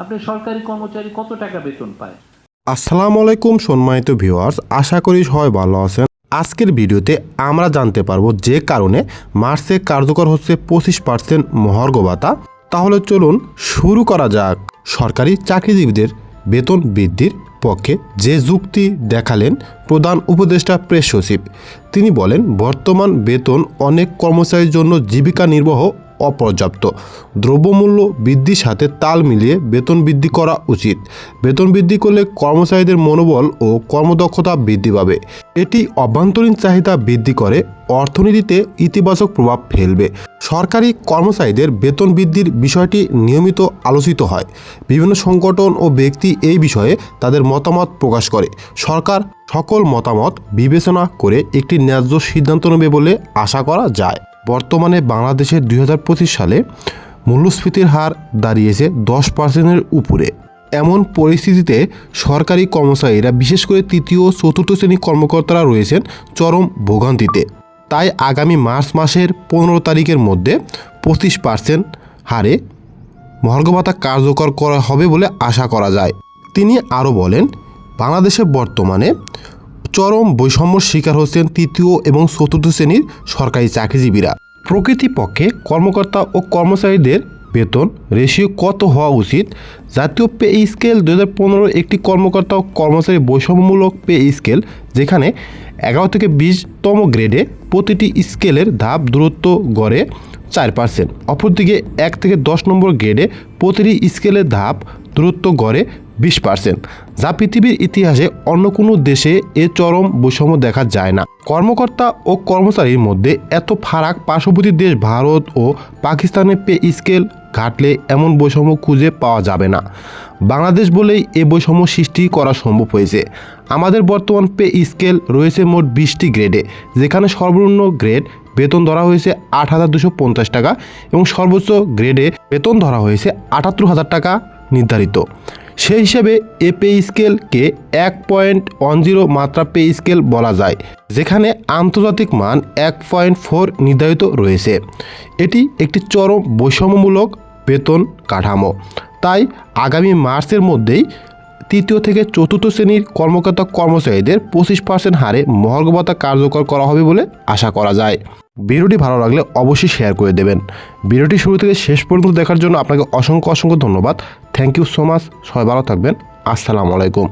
আপনি সরকারি কর্মচারী কত টাকা বেতন পায়? আসসালামু আলাইকুম সম্মানিত ভিউয়ার্স, আশা করি সবাই ভালো আছেন। আজকের ভিডিওতে আমরা জানতে পারব যে কারণে মার্চে কার্যকর হচ্ছে পঁচিশ পার্সেন্ট মহার্ঘ ভাতা। তাহলে চলুন শুরু করা যাক। সরকারি চাকরিজীবীদের বেতন বৃদ্ধির পক্ষে যে যুক্তি দেখালেন প্রধান উপদেষ্টা প্রেস সচিব, তিনি বলেন, বর্তমান বেতন অনেক কর্মচারীর জন্য জীবিকা নির্বাহ অপর্যাপ্ত। দ্রব্যমূল্য বৃদ্ধির সাথে তাল মিলিয়ে বেতন বৃদ্ধি করা উচিত। বেতন বৃদ্ধি করলে কর্মচারীদের মনোবল ও কর্মদক্ষতা বৃদ্ধি পাবে। এটি অভ্যন্তরীণ চাহিদা বৃদ্ধি করে, অর্থনীতিতে ইতিবাচক প্রভাব ফেলবে। সরকারি কর্মচারীদের বেতন বৃদ্ধির বিষয়টি নিয়মিত আলোচিত হয়। বিভিন্ন সংগঠন ও ব্যক্তি এই বিষয়ে তাদের মতামত প্রকাশ করে। সরকার সকল মতামত বিবেচনা করে একটি ন্যায্য সিদ্ধান্ত নেবে বলে আশা করা যায়। বর্তমানে বাংলাদেশের দুই হাজার পঁচিশ সালে মূল্যস্ফীতির হার দাঁড়িয়েছে দশ পার্সেন্টের উপরে। এমন পরিস্থিতিতে সরকারি কর্মচারীরা, বিশেষ করে তৃতীয় চতুর্থ শ্রেণির কর্মকর্তারা রয়েছেন চরম ভোগান্তিতে। তাই আগামী মার্চ মাসের পনেরো তারিখের মধ্যে পঁচিশ পার্সেন্ট হারে মহার্ঘ ভাতা কার্যকর করা হবে বলে আশা করা যায়। তিনি আরও বলেন বাংলাদেশে বর্তমানে চরম বৈষম্যর শিকার হচ্ছেন তৃতীয় এবং চতুর্থ শ্রেণির সরকারি চাকরিজীবীরা। প্রকৃতিপক্ষে কর্মকর্তা ও কর্মচারীদের বেতন রেশিও কত হওয়া উচিত? জাতীয় পে স্কেল দু হাজার পনেরো একটি কর্মকর্তা ও কর্মচারী বৈষম্যমূলক পে স্কেল, যেখানে এগারো থেকে বিশতম গ্রেডে প্রতিটি স্কেলের ধাপ দূরত্ব গড়ে চার পার্সেন্ট অপরদিকে এক থেকে দশ নম্বর গ্রেডে প্রতিটি স্কেলের ধাপ দূরত্ব গড়ে বিশ পার্সেন্ট যা পৃথিবীর ইতিহাসে অন্য কোনো দেশে এ চরম বৈষম্য দেখা যায় না। কর্মকর্তা ও কর্মচারীর মধ্যে এত ফারাক পার্শ্ববর্তী দেশ ভারত ও পাকিস্তানের পে স্কেল ঘাটলে এমন বৈষম্য খুঁজে পাওয়া যাবে না। বাংলাদেশ বলেই এ বৈষম্য সৃষ্টি করা সম্ভব হয়েছে। আমাদের বর্তমান পে স্কেল রয়েছে মোট বিশটি গ্রেডে, যেখানে সর্বনিম্ন গ্রেড বেতন ধরা হয়েছে আট হাজার দুশো পঞ্চাশ টাকা এবং সর্বোচ্চ গ্রেডে বেতন ধরা হয়েছে আটাত্তর হাজার টাকা নির্ধারিত। সেই হিসেবে এ পে স্কেলকে এক পয়েন্ট ওয়ান জিরো মাত্রা পে স্কেল বলা যায়, যেখানে আন্তর্জাতিক মান এক পয়েন্ট ফোর নির্ধারিত রয়েছে। এটি একটি চরম বৈষম্যমূলক বেতন কাঠামো। তাই আগামী মার্চের মধ্যেই তৃতীয় থেকে চতুর্থ শ্রেণির কর্মকর্তা কর্মচারীদের পঁচিশ পার্সেন্ট হারে মহার্ঘ ভাতা কার্যকর করা হবে বলে আশা করা যায়। ভিডিওটি ভালো লাগলে অবশ্যই শেয়ার করে দেবেন। ভিডিওটি শুরু থেকে শেষ পর্যন্ত দেখার জন্য আপনাকে অসংখ্য অসংখ্য ধন্যবাদ। থ্যাংক ইউ সো মাচ সবাই ভালো থাকবেন আসসালামু আলাইকুম।